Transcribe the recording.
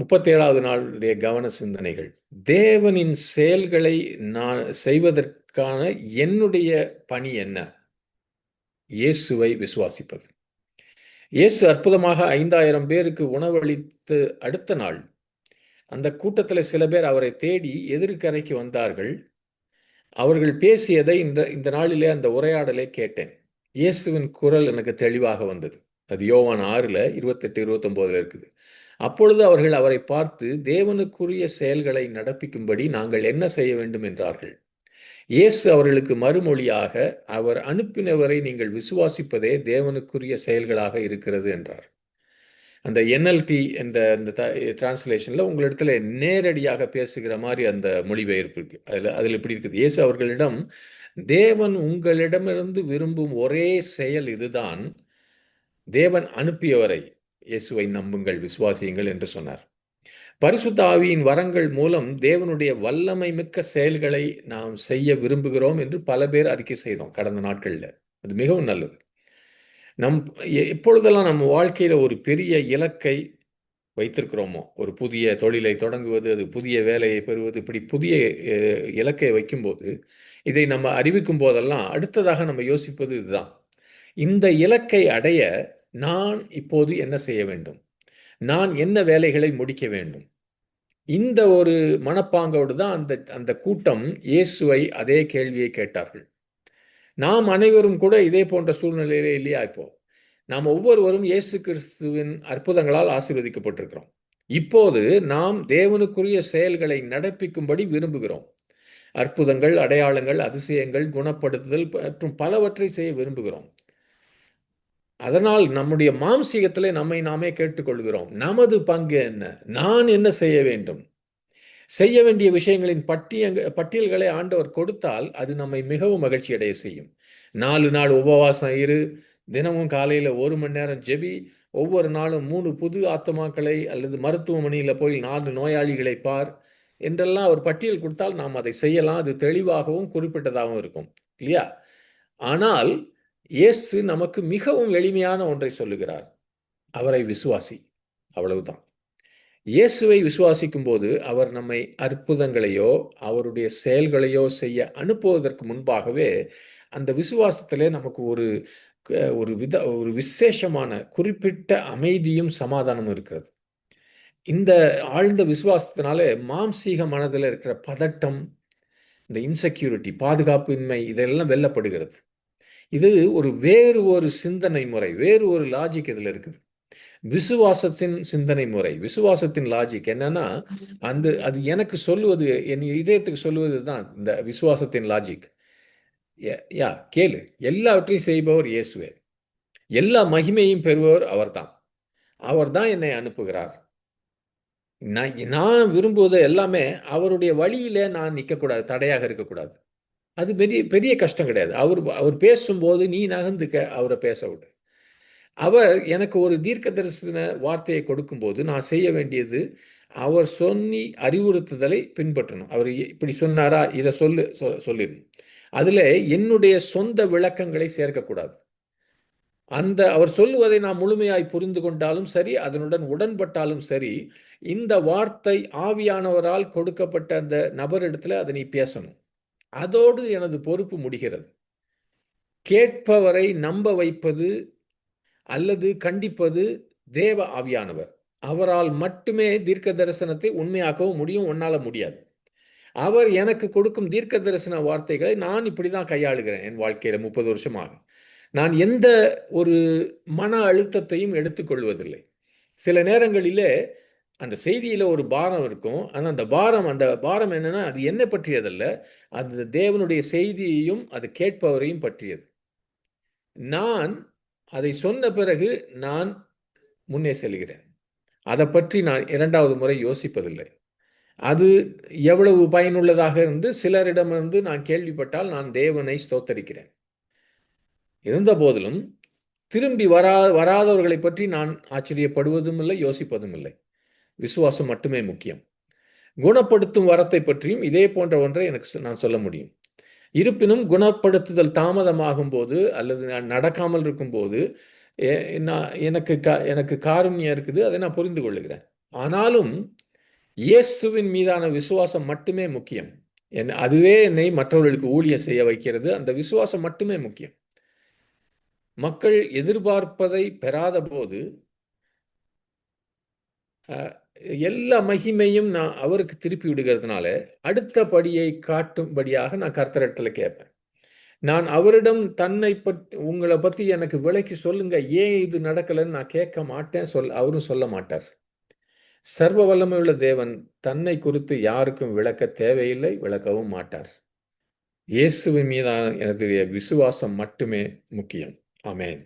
முப்பத்தேழாவது நாளுடைய கவன சிந்தனைகள். தேவனின் செயல்களை நான் செய்வதற்கான என்னுடைய பணி என்ன? இயேசுவை விசுவாசிப்பது. இயேசு அற்புதமாக ஐந்தாயிரம் பேருக்கு உணவளித்து அடுத்த நாள் அந்த கூட்டத்தில் சில பேர் அவரை தேடி எதிர்கரைக்கு வந்தார்கள். அவர்கள் பேசியதை இந்த இந்த நாளிலே அந்த உரையாடலை கேட்டேன். இயேசுவின் குரல் எனக்கு தெளிவாக வந்தது. அது யோவான் ஆறில் இருபத்தெட்டு இருபத்தொம்போதில் இருக்குது. அப்பொழுது அவர்கள் அவரை பார்த்து தேவனுக்குரிய செயல்களை நடப்பிக்கும்படி நாங்கள் என்ன செய்ய வேண்டும்? என்றார்கள். இயேசு அவர்களுக்கு மறுமொழியாக அவர் அனுப்பினவரை நீங்கள் விசுவாசிப்பதே தேவனுக்குரிய செயல்களாக இருக்கிறது என்றார். அந்த என்எல்டி என்ற அந்த டிரான்ஸ்லேஷனில் உங்களிடத்துல நேரடியாக பேசுகிற மாதிரி அந்த மொழிபெயர்ப்பு இருக்கு. அதில் அதில் இப்படி இருக்குது? இயேசு அவர்களிடம் தேவன் உங்களிடமிருந்து விரும்பும் ஒரே செயல் இதுதான். தேவன் அனுப்பியவரை இயேசுவை நம்புங்கள் விசுவாசியுங்கள் என்று சொன்னார். பரிசுத்த ஆவியின் வரங்கள் மூலம் தேவனுடைய வல்லமை மிக்க செயல்களை நாம் செய்ய விரும்புகிறோம் என்று பல பேர் அறிக்கை செய்தோம் கடந்த நாட்களில். அது மிகவும் நல்லது. நம் எப்பொழுதெல்லாம் நம்ம வாழ்க்கையில் ஒரு பெரிய இலக்கை வைத்திருக்கிறோமோ? ஒரு புதிய தொழிலை தொடங்குவது அது புதிய வேலையை பெறுவது இப்படி புதிய இலக்கை வைக்கும்போது இதை நம்ம அறிவிக்கும் போதெல்லாம் அடுத்ததாக நம்ம யோசிப்பது இதுதான். இந்த இலக்கை அடைய நான் இப்போது என்ன செய்ய வேண்டும்? நான் என்ன வேலைகளை முடிக்க வேண்டும்? இந்த ஒரு மனப்பாங்கோடு தான் அந்த அந்த கூட்டம் இயேசுவை அதே கேள்வியை கேட்டார்கள். நாம் அனைவரும் கூட இதே போன்ற சூழ்நிலையிலே இல்லையா இப்போ? நாம் ஒவ்வொருவரும் இயேசு கிறிஸ்துவின் அற்புதங்களால் ஆசீர்வதிக்கப்பட்டிருக்கிறோம். இப்போது நாம் தேவனுக்குரிய செயல்களை நடப்பிக்கும்படி விரும்புகிறோம். அற்புதங்கள் அடையாளங்கள் அதிசயங்கள் குணப்படுத்துதல் மற்றும் பலவற்றை செய்ய விரும்புகிறோம். அதனால் நம்முடைய மாம்சீகத்தில் நம்மை நாமே கேட்டுக்கொள்கிறோம். நமது பங்கு என்ன? நான் என்ன செய்ய வேண்டும்? செய்ய வேண்டிய விஷயங்களின் பட்டிய பட்டியல்களை ஆண்டவர் கொடுத்தால் அது நம்மை மிகவும் மகிழ்ச்சி அடைய செய்யும். நாலு நாள் உபவாசம் இரு தினமும் காலையில் ஒரு மணி நேரம் ஜெபி ஒவ்வொரு நாளும் மூணு புது ஆத்மாக்களை அல்லது மருத்துவமனையில் போய் நாலு நோயாளிகளை பார் என்றெல்லாம் ஒரு பட்டியல் கொடுத்தால் நாம் அதை செய்யலாம். அது தெளிவாகவும் குறிப்பிட்டதாகவும் இருக்கும். இல்லையா? ஆனால் இயேசு நமக்கு மிகவும் எளிமையான ஒன்றை சொல்லுகிறார். அவரை விசுவாசி. அவ்வளவுதான். இயேசுவை விசுவாசிக்கும் போது அவர் நம்மை அற்புதங்களையோ அவருடைய செயல்களையோ செய்ய அனுப்புவதற்கு முன்பாகவே அந்த விசுவாசத்திலே நமக்கு ஒரு ஒரு வித ஒரு விசேஷமான குறிப்பிட்ட அமைதியும் சமாதானமும் இருக்கிறது. இந்த ஆழ்ந்த விசுவாசத்தினால மாம்சீக மனதில் இருக்கிற பதட்டம் இந்த இன்செக்யூரிட்டி பாதுகாப்பின்மை இதெல்லாம் வெல்லப்படுகிறது. இது ஒரு வேறு ஒரு சிந்தனை முறை வேறு ஒரு லாஜிக் இதில் இருக்குது. விசுவாசத்தின் சிந்தனை முறை விசுவாசத்தின் லாஜிக் என்னன்னா அந்த அது எனக்கு சொல்லுவது என் இதயத்துக்கு சொல்லுவது தான் இந்த விசுவாசத்தின் லாஜிக் யா கேளு. எல்லாவற்றையும் செய்பவர் இயேசுவே. எல்லா மகிமையும் பெறுபவர் அவர்தான் அவர் தான் என்னை அனுப்புகிறார். நான் நான் விரும்புவது எல்லாமே அவருடைய வழியில நான் நிற்கக்கூடாது தடையாக இருக்கக்கூடாது. அது பெரிய பெரிய கஷ்டம் கிடையாது. அவர் அவர் பேசும்போது நீ நகர்ந்துக்க அவரை பேச விடு. அவர் எனக்கு ஒரு தீர்க்க தரிசன வார்த்தையை கொடுக்கும்போது நான் செய்ய வேண்டியது அவர் சொல்லி அறிவுறுத்துதலை பின்பற்றணும். அவர் இப்படி சொன்னாரா? இதை சொல்லு சொல்லிடணும் அதில் என்னுடைய சொந்த விளக்கங்களை சேர்க்கக்கூடாது. அந்த அவர் சொல்லுவதை நான் முழுமையாய் புரிந்து கொண்டாலும் சரி அதனுடன் உடன்பட்டாலும் சரி இந்த வார்த்தை ஆவியானவரால் கொடுக்கப்பட்ட அந்த நபரிடத்துல அதை நீ பேசணும். அதோடு எனது பொறுப்பு முடிகிறது. கேட்பவரை நம்ப வைப்பது அல்லது கண்டிப்பது தேவ ஆவியானவர். அவரால் மட்டுமே தீர்க்க தரிசனத்தை உண்மையாக்கவும் முடியும் உன்னால் முடியாது. அவர் எனக்கு கொடுக்கும் தீர்க்க தரிசன வார்த்தைகளை நான் இப்படி தான் கையாளுகிறேன் என் வாழ்க்கையில் முப்பது வருஷமாக. நான் எந்த ஒரு மன அழுத்தத்தையும் எடுத்துக்கொள்வதில்லை. சில நேரங்களிலே அந்த செய்தியில் ஒரு பாரம் இருக்கும். ஆனால் அந்த பாரம் அந்த பாரம் என்னென்னா அது என்ன பற்றியதல்ல. அது தேவனுடைய செய்தியையும் அது கேட்பவரையும் பற்றியது. நான் அதை சொன்ன பிறகு நான் முன்னே செல்கிறேன். அதை பற்றி நான் இரண்டாவது முறை யோசிப்பதில்லை. அது எவ்வளவு பயனுள்ளதாக இருந்து சிலரிடமிருந்து நான் கேள்விப்பட்டால் நான் தேவனை ஸ்தோத்தரிக்கிறேன். இருந்த போதிலும் திரும்பி வரா வராதவர்களை பற்றி நான் ஆச்சரியப்படுவதும் இல்லை யோசிப்பதும் இல்லை விசுவாசம் மட்டுமே முக்கியம். குணப்படுத்தும் வரத்தை பற்றியும் இதே போன்ற ஒன்றை எனக்கு நான் சொல்ல முடியும். இருப்பினும் குணப்படுத்துதல் தாமதமாகும் போது அல்லது நான் நடக்காமல் இருக்கும்போது நான் எனக்கு க எனக்கு காருண்யம் இருக்குது அதை நான் புரிந்து கொள்ளுகிறேன். ஆனாலும் இயேசுவின் மீதான விசுவாசம் மட்டுமே முக்கியம். என் அதுவே என்னை மற்றவர்களுக்கு ஊழியம் செய்ய வைக்கிறது அந்த விசுவாசம் மட்டுமே முக்கியம். மக்கள் எதிர்பார்ப்பதை பெறாத போது எல்லா மகிமையும் நான் அவருக்கு திருப்பி விடுகிறதுனால அடுத்த படியை காட்டும்படியாக நான் கர்த்தரிடத்துல கேட்பேன். நான் அவரிடம் தன்னை பற்றி உங்களை பற்றி எனக்கு விலைக்கு சொல்லுங்க. ஏன் இது நடக்கலைன்னு நான் கேட்க மாட்டேன் சொல் அவரும் சொல்ல மாட்டார். சர்வ வல்லமையுள்ள தேவன் தன்னை குறித்து யாருக்கும் விளக்க தேவையில்லை விளக்கவும் மாட்டார். இயேசுவின் மீதான எனது விசுவாசம் மட்டுமே முக்கியம். அமேன்